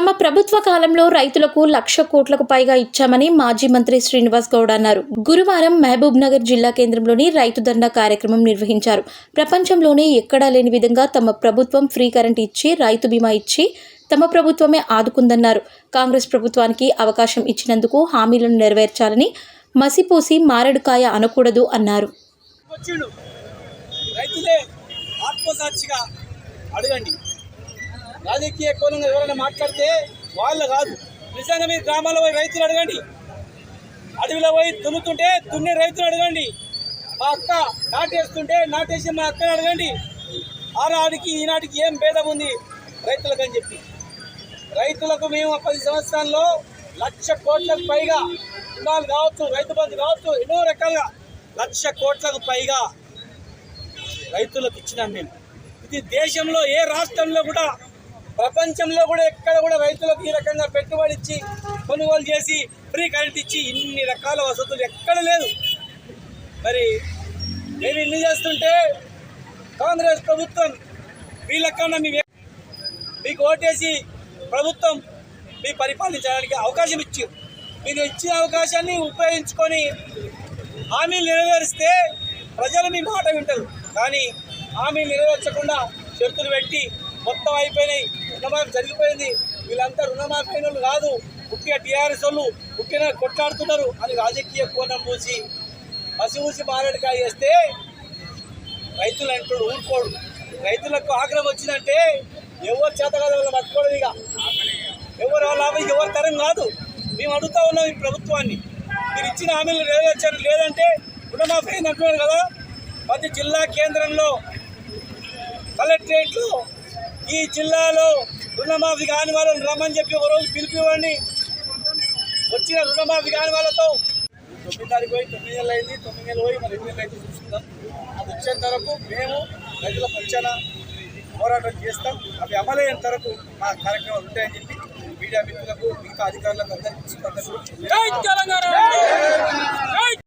తమ ప్రభుత్వ కాలంలో రైతులకు లక్ష కోట్లకు పైగా ఇచ్చామని మాజీ మంత్రి శ్రీనివాస్ గౌడ్ అన్నారు. గురువారం మహబూబ్ నగర్ జిల్లా కేంద్రంలోని రైతు దండా కార్యక్రమం నిర్వహించారు. ప్రపంచంలోనే ఎక్కడా లేని విధంగా తమ ప్రభుత్వం ఫ్రీ కరెంట్ ఇచ్చి రైతు బీమా ఇచ్చి తమ ప్రభుత్వమే ఆదుకుందన్నారు. కాంగ్రెస్ ప్రభుత్వానికి అవకాశం ఇచ్చినందుకు హామీలను నెరవేర్చాలని మసిపూసి మారడుకాయ అనకూడదు అన్నారు. అడగండి. రాజకీయ కోణంగా ఎవరైనా మాట్లాడితే వాళ్ళు కాదు. నిజంగా మీరు గ్రామాల్లో పోయి రైతులు అడగండి. అడవిలో పోయి దున్నుతుంటే దున్నే రైతులు అడగండి. మా అక్క నాటేస్తుంటే నాటేసి మా అక్కని అడగండి. ఆనాటికి ఈనాటికి ఏం భేదం ఉంది? రైతులకు అని చెప్పి. రైతులకు మేము పది సంవత్సరాల్లో లక్ష కోట్లకు పైగా రుణాలు కావచ్చు రైతు బంధు కావచ్చు ఎన్నో రకాలుగా లక్ష కోట్లకు పైగా రైతులకు ఇచ్చినాం మేము. ఇది దేశంలో ఏ రాష్ట్రంలో కూడా ప్రపంచంలో కూడా ఎక్కడ కూడా రైతులకు ఈ రకంగా పెట్టుబడి ఇచ్చి కొనుగోలు చేసి ఫ్రీ కరెంట్ ఇచ్చి ఇన్ని రకాల వసతులు ఎక్కడ లేదు మరి మేము ఇన్ని చేస్తుంటే కాంగ్రెస్ ప్రభుత్వం వీళ్ళకన్నా మీ మీకు ఓటేసి ప్రభుత్వం మీ పరిపాలించడానికి అవకాశం ఇచ్చారు మీరు ఇచ్చిన అవకాశాన్ని ఉపయోగించుకొని హామీలు నెరవేరిస్తే ప్రజలు మీ మాట వింటారు. కానీ హామీలు నెరవేర్చకుండా షరతులు పెట్టి మొత్తం అయిపోయినాయి. రుణమాఫీ జరిగిపోయింది. వీళ్ళంతా రుణమాఫీ అయిన వాళ్ళు కాదు. ముఖ్యంగా టీఆర్ఎస్ వాళ్ళు ముఖ్యంగా కొట్లాడుతున్నారు అని రాజకీయ కోణం మూసి పసి ఊసి మారేడుకాయ చేస్తే రైతులు అంటాడు ఊరుకోడు రైతులకు ఆగ్రహం వచ్చిందంటే ఎవరు చేత కాదు వాళ్ళు పట్టుకోవడం ఇక. ఎవరు లాభం ఎవరి తరం కాదు. మేము అడుగుతా ఉన్నాం ఈ ప్రభుత్వాన్ని. మీరు ఇచ్చిన హామీలు నెరవేర్చారు. లేదంటే రుణమాఫీ అయింది అంటున్నారు కదా. ప్రతి జిల్లా కేంద్రంలో కలెక్టరేట్లో ఈ జిల్లాలో రుణమాఫీ కాని వాళ్ళని రమ్మని చెప్పి ఒక రోజు పిలిపివ్వండి. వచ్చిన రుణమాఫీ కాని వాళ్ళతో. తొమ్మిది తారీఖు పోయి తొమ్మిది నెలలు అయింది. తొమ్మిది నెలలు పోయి మరి ఎన్ని నెలలు అయితే చూసుకుందాం. అది వచ్చేంత వరకు మేము రైతుల పక్షాన పోరాటం చేస్తాం. అవి అమలయ్యేంత వరకు మా కార్యక్రమాలు ఉంటాయని చెప్పి మీడియా మిత్రులకు మిగతా అధికారులకు అందరికీ